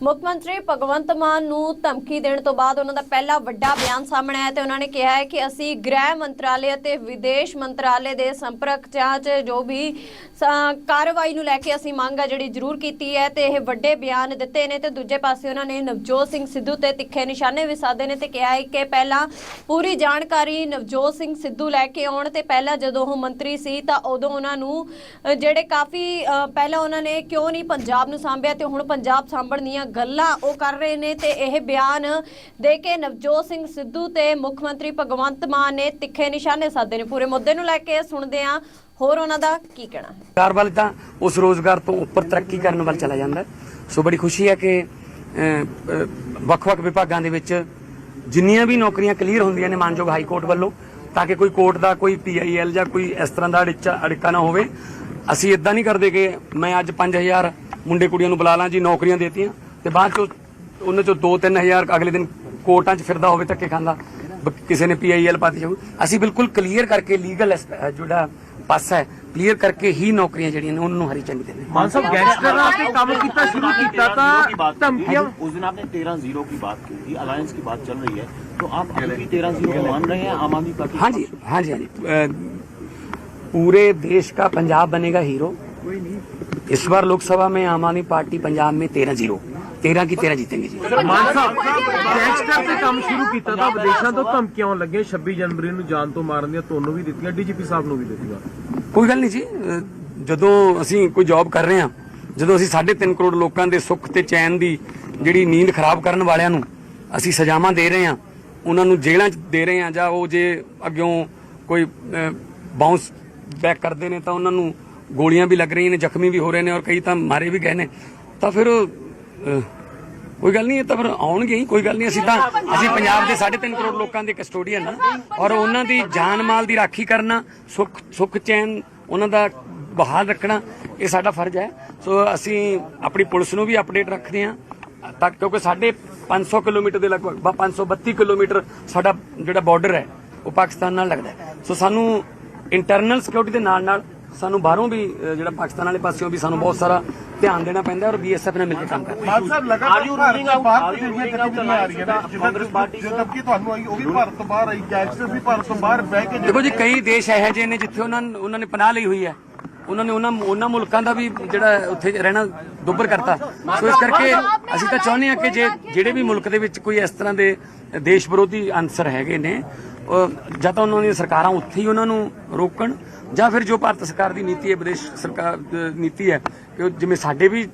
ਮੁੱਖ ਮੰਤਰੀ ਭਗਵੰਤ ਮਾਨ ਨੂੰ ਧਮਕੀ ਦੇਣ ਤੋਂ ਬਾਅਦ ਉਹਨਾਂ ਦਾ ਪਹਿਲਾ ਵੱਡਾ ਬਿਆਨ ਸਾਹਮਣੇ ਆਇਆ ਤੇ ਉਹਨਾਂ ਨੇ ਕਿਹਾ ਹੈ ਕਿ ਅਸੀਂ ਗ੍ਰਹਿ ਮੰਤਰਾਲੇ ਅਤੇ ਵਿਦੇਸ਼ ਮੰਤਰਾਲੇ ਦੇ ਸੰਪਰਕ ਚ ਜੋ ਵੀ ਕਾਰਵਾਈ ਨੂੰ ਲੈ ਕੇ ਅਸੀਂ ਮੰਗ ਆ ਜਿਹੜੀ ਜ਼ਰੂਰ ਕੀਤੀ ਹੈ ਤੇ ਇਹ ਵੱਡੇ ਬਿਆਨ ਦਿੱਤੇ ਨੇ ਤੇ ਦੂਜੇ ਪਾਸੇ ਉਹਨਾਂ ਨੇ ਨਵਜੋਤ ਸਿੰਘ ਸਿੱਧੂ ਤੇ ਤਿੱਖੇ ਨਿਸ਼ਾਨੇ ਵੀ ਸਾਧੇ ਨੇ ਤੇ ਕਿਹਾ ਹੈ ਕਿ ਪਹਿਲਾਂ ਪੂਰੀ ਜਾਣਕਾਰੀ ਨਵਜੋਤ ਸਿੰਘ ਸਿੱਧੂ ਲੈ ਕੇ ਆਉਣ ਤੇ ਪਹਿਲਾਂ ਜਦੋਂ ਉਹ ਮੰਤਰੀ ਸੀ ਤਾਂ ਉਦੋਂ ਉਹਨਾਂ ਨੂੰ ਜਿਹੜੇ ਕਾਫੀ ਪਹਿਲਾਂ ਉਹਨਾਂ ਨੇ ਕਿਉਂ ਨਹੀਂ ਪੰਜਾਬ ਨੂੰ ਸਾਂਭਿਆ ਤੇ ਹੁਣ ਪੰਜਾਬ ਸਾਂਭਣ ਦੀਆਂ ਗੱਲਾਂ ਉਹ ਕਰ ਰਹੇ ਨੇ ਤੇ ਇਹ ਬਿਆਨ ਦੇ ਕੇ ਨਵਜੋਤ ਸਿੰਘ ਸਿੱਧੂ ਤੇ ਮੁੱਖ ਮੰਤਰੀ ਭਗਵੰਤ ਮਾਨ ਨੇ ਤਿੱਖੇ ਨਿਸ਼ਾਨੇ ਸਾਧੇ ਨੇ। ਪੂਰੇ ਮੁੱਦੇ ਨੂੰ ਲੈ ਕੇ ਸੁਣਦੇ ਹਾਂ। ਹੋਰ ਉਹਨਾਂ ਦਾ ਕੀ ਕਹਿਣਾ ਹੈ? ਰੋਜ਼ਗਾਰ ਵੱਲ ਤਾਂ ਉਸ ਰੋਜ਼ਗਾਰ ਤੋਂ ਉੱਪਰ ਤਰੱਕੀ ਕਰਨ ਵੱਲ ਚਲਾ ਜਾਂਦਾ ਸੋ ਬੜੀ ਖੁਸ਼ੀ ਹੈ ਕਿ ਵੱਖ-ਵੱਖ ਵਿਭਾਗਾਂ ਦੇ ਵਿੱਚ ਜਿੰਨੀਆਂ ਵੀ ਨੌਕਰੀਆਂ ਕਲੀਅਰ ਹੁੰਦੀਆਂ ਨੇ ਮਾਨਯੋਗ ਹਾਈ ਕੋਰਟ ਵੱਲੋਂ, ਤਾਂ ਕਿ ਕੋਈ ਕੋਰਟ ਦਾ, ਕੋਈ ਪੀਆਈਐਲ ਜਾਂ ਕੋਈ ਇਸ ਤਰ੍ਹਾਂ ਦਾ ਅੜਿੱਚਾ, ਅੜਿੱਕਾ ਨਾ ਹੋਵੇ। ਅਸੀਂ ਇਦਾਂ ਨਹੀਂ ਕਰਦੇ ਕਿ ਮੈਂ ਅੱਜ 5000 ਮੁੰਡੇ ਕੁੜੀਆਂ ਨੂੰ ਬੁਲਾ ਲਾਂ ਜੀ, ਨੌਕਰੀਆਂ ਦੇਤੀਆਂ। ਤੇ ਬਾਅਦ ਚੋਂ ਉਹਨਾਂ ਚੋਂ 2-3000 ਅਗਲੇ ਦਿਨ ਕੋਰਟਾਂ 'ਚ ਫਿਰਦਾ ਹੋਵੇ ਧੱਕੇ ਖਾਂਦਾ ਬ- ਕਿਸੇ ਨੇ ਪੀਆਈਐਲ ਪਾਤੀ ਜਾਊ ਅਸੀਂ ਬਿਲਕੁਲ ਕਲੀਅਰ ਕਰਕੇ ਲੀਗਲ ਜਿਹੜਾ ਪਾਸਾ ਹੈ ਕਲੀਅਰ ਕਰਕੇ ਹੀ ਨੌਕਰੀਆਂ ਜਿਹੜੀਆਂ ਨੇ ਉਹਨਾਂ ਨੂੰ ਹਰੀ ਝੰਡੀ ਦੇਣੀ मान साहब गैंगस्टरों से काम कितना शुरू किया था की बात धमकियां उस दिन आपने तेरह जीरो की बात की थी अलायंस की बात चल रही है तो आप अभी भी तेरह जीरो को मान रहे हैं आम आदमी पार्टी हाँ जी हाँ जी हाँ जी अ, पूरे देश का पंजाब बनेगा हीरो इस बार लोकसभा में आम आदमी पार्टी पंजाब में तेरह जीरो 13 ਕੀ 13 ਜਿੱਤेंगे ਜੀ। ਮਾਨ ਸਾਹਿਬ ਗੈਂਗਸਟਰ ਤੇ ਕੰਮ ਸ਼ੁਰੂ ਕੀਤਾ ਤਾਂ ਵਿਦੇਸ਼ਾਂ ਤੋਂ ਧਮਕੀਆਂ ਲੱਗੀਆਂ 26 ਜਨਵਰੀ ਨੂੰ ਜਾਨ ਤੋਂ ਮਾਰਨ ਦੀਆਂ ਤੁਹਾਨੂੰ ਵੀ ਦਿੱਤੀਆਂ ਡੀਜੀਪੀ ਸਾਹਿਬ ਨੂੰ ਵੀ ਦਿੱਤੀਆਂ। ਕੋਈ ਗੱਲ ਨਹੀਂ ਜੀ ਜਦੋਂ ਅਸੀਂ ਕੋਈ ਜੌਬ ਕਰ ਰਹੇ ਹਾਂ ਜਦੋਂ ਅਸੀਂ 3.5 ਕਰੋੜ ਲੋਕਾਂ ਦੇ ਸੁੱਖ ਤੇ ਚੈਨ ਦੀ ਜਿਹੜੀ ਨੀਂਦ ਖਰਾਬ ਕਰਨ ਵਾਲਿਆਂ ਨੂੰ ਅਸੀਂ ਸਜ਼ਾਵਾਂ ਦੇ ਰਹੇ ਹਾਂ ਉਹਨਾਂ ਨੂੰ ਜੇਲ੍ਹਾਂ 'ਚ ਦੇ ਰਹੇ ਹਾਂ ਜਾਂ ਉਹ ਜੇ ਅੱਗਿਓਂ ਕੋਈ ਬਾਉਂਸ ਬੈਕ ਕਰਦੇ ਨੇ ਤਾਂ ਉਹਨਾਂ ਨੂੰ ਗੋਲੀਆਂ ਵੀ ਲੱਗ ਰਹੀਆਂ ਨੇ ਜ਼ਖਮੀ ਵੀ ਹੋ ਰਹੇ ਨੇ ਔਰ ਕਈ ਤਾਂ ਮਾਰੇ ਵੀ ਗਏ ਨੇ ਤਾਂ ਫਿਰ ਕੋਈ ਗੱਲ ਨਹੀਂ ਇਹ ਤਾਂ ਫਿਰ ਆਉਣਗੇ ਹੀ ਕੋਈ ਗੱਲ ਨਹੀਂ ਅਸੀਂ ਤਾਂ ਅਸੀਂ ਪੰਜਾਬ ਦੇ 3.5 ਕਰੋੜ ਲੋਕਾਂ ਦੇ ਕਸਟੋਡੀਅਨ ਹਾਂ ਔਰ ਉਹਨਾਂ ਦੀ ਜਾਨ ਮਾਲ ਦੀ ਰਾਖੀ ਕਰਨਾ ਸੁੱਖ ਸੁੱਖ ਚੈਨ ਉਹਨਾਂ ਦਾ ਬਹਾਲ ਰੱਖਣਾ ਇਹ ਸਾਡਾ ਫਰਜ਼ ਹੈ। ਸੋ ਅਸੀਂ ਆਪਣੀ ਪੁਲਿਸ ਨੂੰ ਵੀ ਅਪਡੇਟ ਰੱਖਦੇ ਹਾਂ ਤਾਂ ਕਿਉਂਕਿ ਸਾਡੇ 500 ਕਿਲੋਮੀਟਰ ਦੇ ਲਗਭਗ ਬ- 532 ਕਿਲੋਮੀਟਰ ਸਾਡਾ ਜਿਹੜਾ ਬਾਰਡਰ ਹੈ ਉਹ ਪਾਕਿਸਤਾਨ ਨਾਲ ਲੱਗਦਾ ਸੋ ਸਾਨੂੰ ਇੰਟਰਨਲ ਸਿਕਿਉਰਿਟੀ ਦੇ ਨਾਲ ਨਾਲ ਸਾਨੂੰ ਬਾਹਰੋਂ ਵੀ ਜਿਹੜਾ ਪਾਕਿਸਤਾਨ ਵਾਲੇ ਪਾਸਿਓਂ ਵੀ ਸਾਨੂੰ ਬਹੁਤ ਸਾਰਾ ਧਿਆਨ ਦੇਣਾ ਪੈਂਦਾ ਔਰ ਬੀਐਸਐਫ ਨਾਲ ਮਿਲ ਕੇ ਕੰਮ ਕਰਨਾ। ਮਾਨ ਸਾਹਿਬ ਲਗਾਤਾਰ ਤੋਂ out- ਬਾਹਰ ਜਿਹੜੀਆਂ ਗਤੀਵਿਧੀਆਂ ਆ ਰਹੀਆਂ ਨੇ ਕਾਂਗਰਸ ਪਾਰਟੀ ਜੋ ਤੱਕ ਤੁਹਾਨੂੰ ਆਈ ਉਹ ਵੀ ਭਾਰਤ ਤੋਂ ਬਾਹਰ ਆਈ ਗੈਂਗਸਟਰ ਵੀ ਭਾਰਤ ਤੋਂ ਬਾਹਰ ਬਹਿ ਕੇ ਦੇਖੋ ਜੀ ਕਈ ਦੇਸ਼ ਇਹੋ ਜਿਹੇ ਨੇ ਜਿੱਥੇ ਉਹਨਾਂ ਉਹਨਾਂ ਨੇ ਪਨਾਹ ਲਈ ਹੋਈ ਹੈ। ਉਹਨਾਂ ਨੇ ਉਹਨਾਂ ਉਹਨਾਂ ਮੁਲਕਾਂ ਦਾ ਵੀ ਜਿਹੜਾ ਉੱਥੇ ਰਹਿਣਾ ਦੁੱਬਰ ਕਰਤਾ। ਸੋ ਇਸ ਕਰਕੇ ਅਸੀਂ ਤਾਂ ਚਾਹੁੰਦੇ ਹਾਂ ਕਿ ਜੇ ਜਿਹੜੇ ਵੀ ਮੁਲਕ ਦੇ ਵਿੱਚ ਕੋਈ ਇਸ ਤਰ੍ਹਾਂ ਦੇ ਦੇਸ਼ ਵਿਰੋਧੀ ਅੰਸਰ ਹੈਗੇ ਨੇ ਜਾਂ ਤਾਂ ਉਹਨਾਂ ਦੀਆਂ ਸਰਕਾਰਾਂ ਉੱਥੇ ਹੀ ਉਹਨਾਂ ਨੂੰ ਰੋਕਣ, ਜਾਂ ਫਿਰ ਜੋ ਭਾਰਤ ਸਰਕਾਰ ਦੀ ਨੀਤੀ ਹੈ, ਵਿਦੇਸ਼ ਸਰਕਾਰ ਨੀਤੀ ਹੈ, ਕਿ ਜਿਵੇਂ ਸਾਡੇ ਵੀ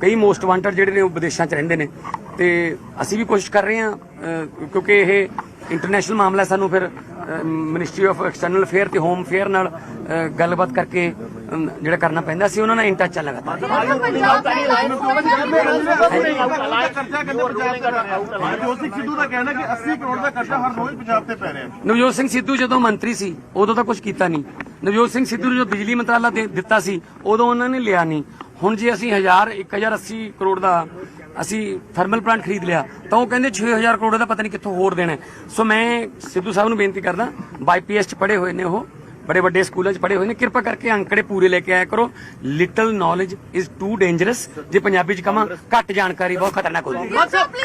ਕਈ ਮੋਸਟ ਵਾਂਟਡ ਜਿਹੜੇ ਨੇ ਉਹ ਵਿਦੇਸ਼ਾਂ 'ਚ ਰਹਿੰਦੇ ਨੇ, ਤੇ ਅਸੀਂ ਵੀ ਕੋਸ਼ਿਸ਼ ਕਰ ਰਹੇ ਹਾਂ ਕਿਉਂਕਿ ਇਹ ਇੰਟਰਨੈਸ਼ਨਲ ਮਾਮਲਾ ਸਾਨੂੰ ਫਿਰ ਮਿਨਿਸਟਰੀ ਆਫ ਐਕਸਟਰਨਲ ਅਫੇਅਰ ਤੇ ਹੋਮ ਅਫੇਅਰ ਨਾਲ ਗੱਲਬਾਤ ਕਰਕੇ ਜਿਹੜਾ ਕਰਨਾ ਪੈਂਦਾ ਸੀ ਉਹਨਾਂ ਨਾਲ ਇਨ ਟੱਚ ਆ ਲਗਾਤਾਰ। ਨਵਜੋਤ ਸਿੰਘ ਸਿੱਧੂ ਦਾ ਕਹਿਣਾ ਕਿ 80 ਕਰੋੜ ਦਾ ਕਰਜ਼ਾ ਹਰ ਰੋਜ਼ ਪੰਜਾਬ ਤੇ ਪੈ ਰਿਹਾ ਨਵਜੋਤ ਸਿੰਘ ਸਿੱਧੂ ਜਦੋਂ ਮੰਤਰੀ ਸੀ ਉਦੋਂ ਤਾਂ ਕੁਝ ਕੀਤਾ ਨਹੀਂ। ਨਵਜੋਤ ਸਿੰਘ ਸਿੱਧੂ ਨੂੰ ਜੋ ਬਿਜਲੀ ਮੰਤਰਾਲਾ ਦੇ ਦਿੱਤਾ ਸੀ ਉਦੋਂ ਉਹਨਾਂ ਨੇ ਲਿਆ ਨਹੀਂ। ਹੁਣ ਜੇ ਅਸੀਂ 1000 1080 ਕਰੋੜ ਦਾ ਅਸੀਂ ਥਰਮਲ ਪਲਾਂਟ ਖਰੀਦ ਲਿਆ ਤਾਂ ਉਹ ਕਹਿੰਦੇ 6000 ਕਰੋੜ ਦਾ ਪਤਾ ਨਹੀਂ ਕਿੱਥੋਂ ਹੋਰ ਦੇਣਾ। ਸੋ ਮੈਂ ਸਿੱਧੂ ਸਾਹਿਬ ਨੂੰ ਬੇਨਤੀ ਕਰਦਾ ਬਾਈਪੀਐਸ ਚ ਪੜ੍ਹੇ ਹੋਏ ਨੇ ਉਹ। ਬੜੇ ਵੱਡੇ ਸਕੂਲਾਂ 'ਚ ਪੜ੍ਹੇ ਹੋਏ ਨੇ ਕਿਰਪਾ ਕਰਕੇ ਅੰਕੜੇ ਪੂਰੇ ਲੈ ਕੇ ਆਇਆ ਕਰੋ little knowledge is too dangerous ਜੇ ਪੰਜਾਬੀ 'ਚ ਕਹਾਂ ਘੱਟ ਜਾਣਕਾਰੀ ਬਹੁਤ ਖਤਰਨਾਕ ਹੁੰਦੀ ਹੈ